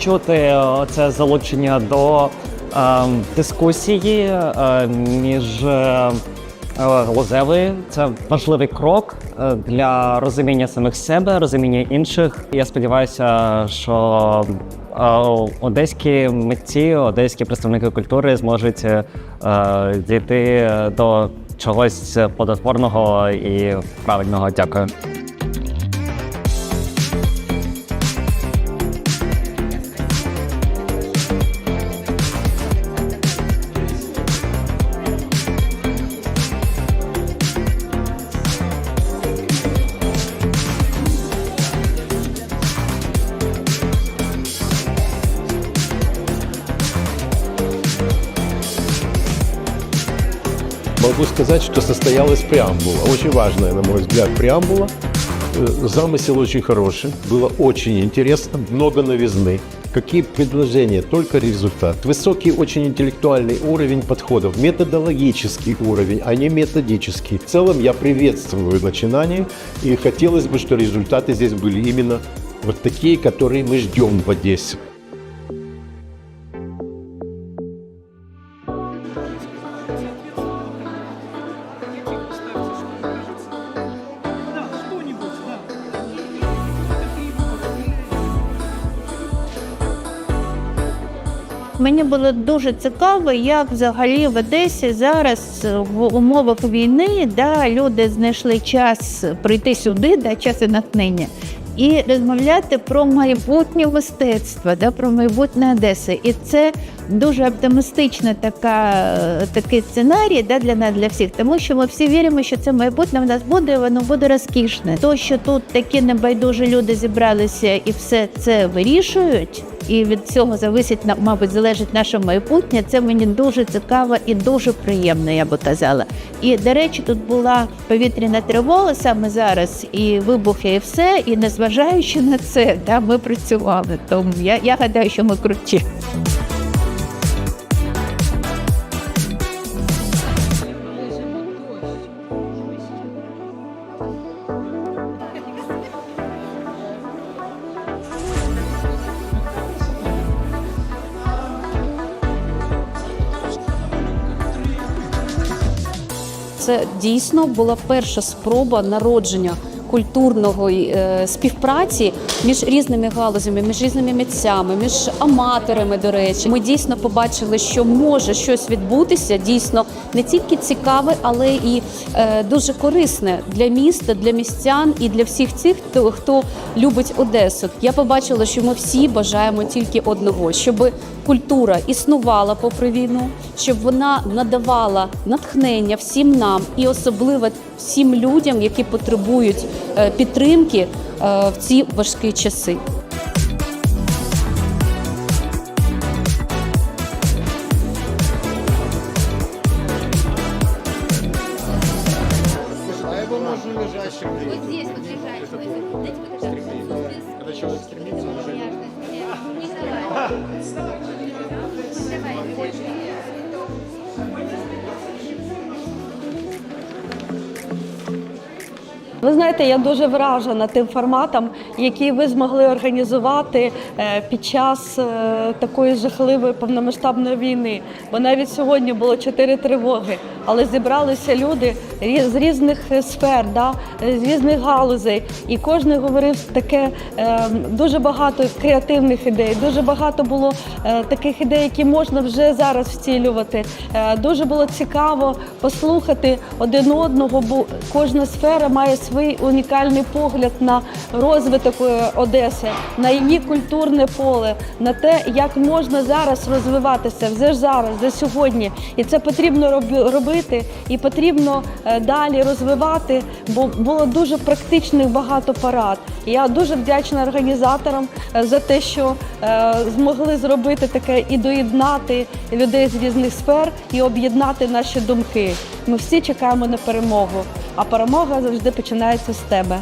відчути е, це залучення до е, дискусії е, між е, Лозевою. Це важливий крок е, для розуміння самих себе, розуміння інших. Я сподіваюся, що е, одеські митці, одеські представники культури зможуть е, дійти до чогось плодотворного і правильного. Дякую. Могу сказать, что состоялась преамбула. Очень важная, на мой взгляд, преамбула. Э, Замысел очень хороший, было очень интересно, много новизны. Какие предложения, только результат. Высокий очень интеллектуальный уровень подходов, методологический уровень, а не методический. В целом я приветствую начинание и хотелось бы, что результаты здесь были именно вот такие, которые мы ждем в Одессе. Було дуже цікаво, як взагалі в Одесі зараз в умовах війни да, люди знайшли час прийти сюди, да, час і натхнення, і розмовляти про майбутнє мистецтво, да, про майбутнє Одеси. І це дуже оптимістична така, такий сценарій да, для нас, для всіх, тому що ми всі віримо, що це майбутнє в нас буде, воно буде розкішне. То, що тут такі небайдужі люди зібралися і все це вирішують, і від цього зависить мабуть, залежить наше майбутнє. Це мені дуже цікаво і дуже приємно, я би казала. І до речі, тут була повітряна тривога саме зараз, і вибухи, і все. І незважаючи на це, да, ми працювали. Тому я, я гадаю, що ми круті. Це дійсно була перша спроба народження культурної е, співпраці між різними галузями, між різними митцями, між аматорами. До речі, ми дійсно побачили, що може щось відбутися, дійсно не тільки цікаве, але і е, дуже корисне для міста, для містян і для всіх тих, хто, хто любить Одесу. Я побачила, що ми всі бажаємо тільки одного, щоб культура існувала попри війну, щоб вона надавала натхнення всім нам і особливо всім людям, які потребують е, підтримки е, в ці важкі часи. Вот Ви знаєте, я дуже вражена тим форматом, який ви змогли організувати е, під час е, такої жахливої повномасштабної війни. Бо навіть сьогодні було чотири тривоги, але зібралися люди з різних е, сфер, да, е, з різних галузей, і кожен говорив таке е, дуже багато креативних ідей, дуже багато було таких ідей, які можна вже зараз втілювати. Дуже було цікаво послухати один одного, бо кожна сфера має свій унікальний погляд на розвиток Одеси, на її культурне поле, на те, як можна зараз розвиватися вже зараз, вже сьогодні. І це потрібно робити, і потрібно далі розвивати, бо було дуже практичних багато парад. Я дуже вдячна організаторам е, за те, що е, змогли зробити таке і доєднати людей з різних сфер і об'єднати наші думки. Ми всі чекаємо на перемогу, а перемога завжди починається з тебе.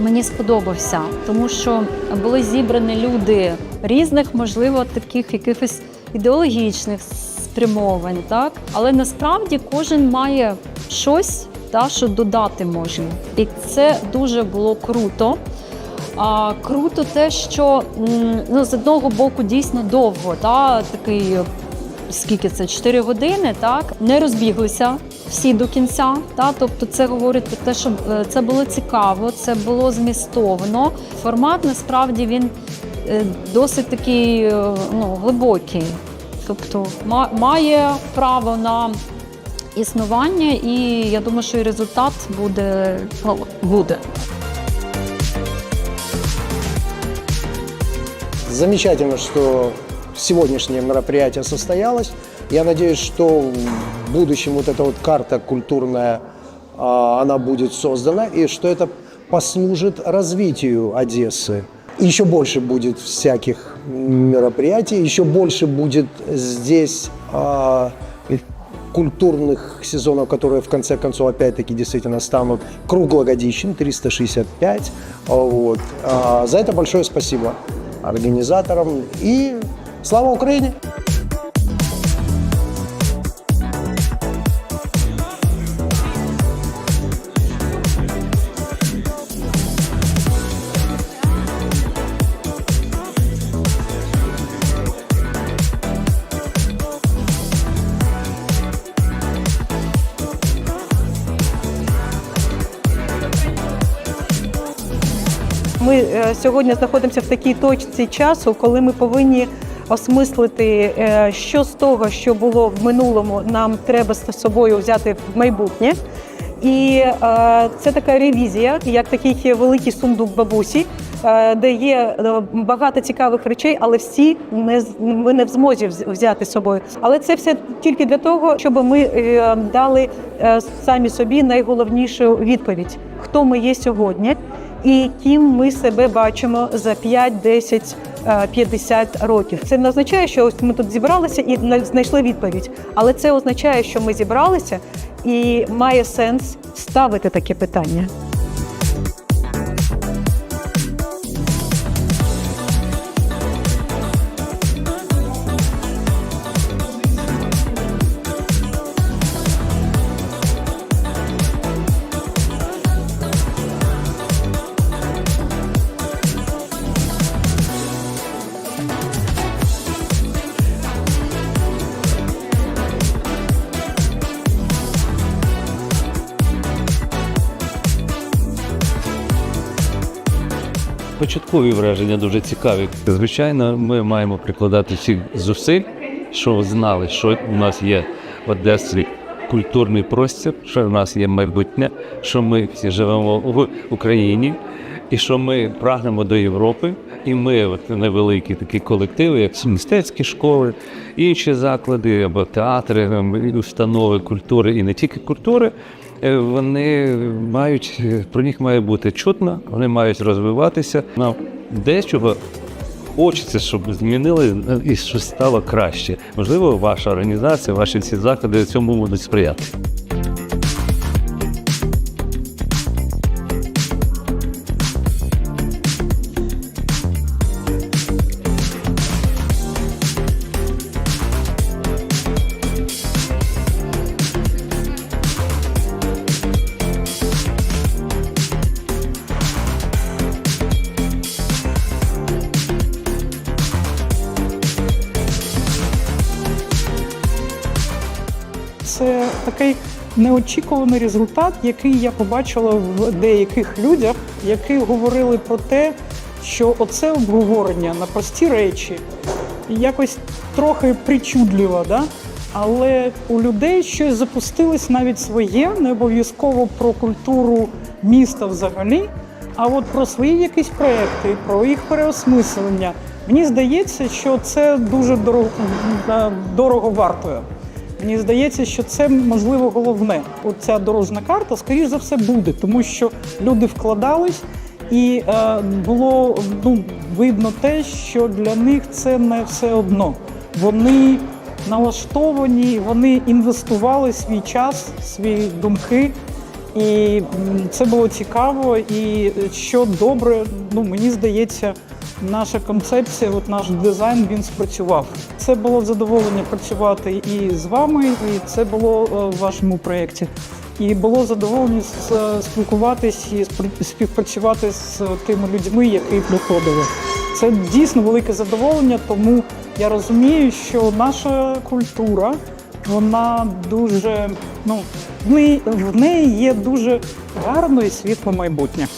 Мені сподобався, тому що були зібрані люди різних, можливо, таких якихось ідеологічних спрямовань, так але насправді кожен має щось, та, що додати можна. І це дуже було круто. А, круто те, що ну, з одного боку дійсно довго, та, такий, скільки це, 4 години, так, не розбіглися всі до кінця. Та, тобто це говорить про те, що е, це було цікаво, це було змістовно. Формат насправді він е, досить такий е, ну, глибокий. Тобто має право на існування, і я думаю, що і результат буде, ну, буде. Замечательно, что сегодняшнее мероприятие состоялось. Я надеюсь, что в будущем вот эта вот карта культурная, а, она будет создана, и что это послужит развитию Одессы. Еще больше будет всяких мероприятий, еще больше будет здесь а, культурных сезонов, которые в конце концов опять-таки действительно станут круглогодичным, 365. А, Вот. А, За это большое спасибо организаторам и слава Украине! Ми е, сьогодні знаходимося в такій точці часу, коли ми повинні осмислити, е, що з того, що було в минулому, нам треба з собою взяти в майбутнє. І е, це така ревізія, як такий великий сундук бабусі, де є багато цікавих речей, але всі не ми не в змозі взяти з собою. Але це все тільки для того, щоб ми дали самі собі найголовнішу відповідь: хто ми є сьогодні і ким ми себе бачимо за 5, 10, е, 50 років. Це не означає, що ось ми тут зібралися і на- знайшли відповідь, але це означає, що ми зібралися і має сенс ставити таке питання. Початкові враження дуже цікаві. Звичайно, ми маємо прикладати всіх зусиль, щоб знали, що у нас є в Одесі культурний простір, що в нас є майбутнє, що ми всі живемо в Україні, і що ми прагнемо до Європи. І ми, от невеликі такі колективи, як мистецькі школи, інші заклади або театри, установи культури і не тільки культури, вони мають е, про них має бути чутно, вони мають розвиватися. Нам дечого хочеться, щоб змінили е, і щось стало краще. Можливо, ваша організація, ваші всі заклади цьому будуть сприяти. Неочікуваний результат, який я побачила в деяких людях, які говорили про те, що оце обговорення на прості речі якось трохи причудливо, да? але у людей щось запустилось навіть своє, не обов'язково про культуру міста взагалі, а от про свої якісь проекти, про їх переосмислення. Мені здається, що це дуже дорого, дорого вартує. Мені здається, що це можливо головне. Оця дорожна карта, скоріш за все, буде, тому що люди вкладались, і е, було ну, видно те, що для них це не все одно. Вони налаштовані, вони інвестували свій час, свої думки. І це було цікаво. І що добре, ну мені здається, наша концепція, от наш дизайн він спрацював. Це було задоволення працювати і з вами, і це було е, в вашому проєкті. І було задоволення спілкуватись і співпрацювати з тими людьми, які приходили. Це дійсно велике задоволення, тому я розумію, що наша культура вона дуже ну в неї, є дуже гарне і світле майбутнє.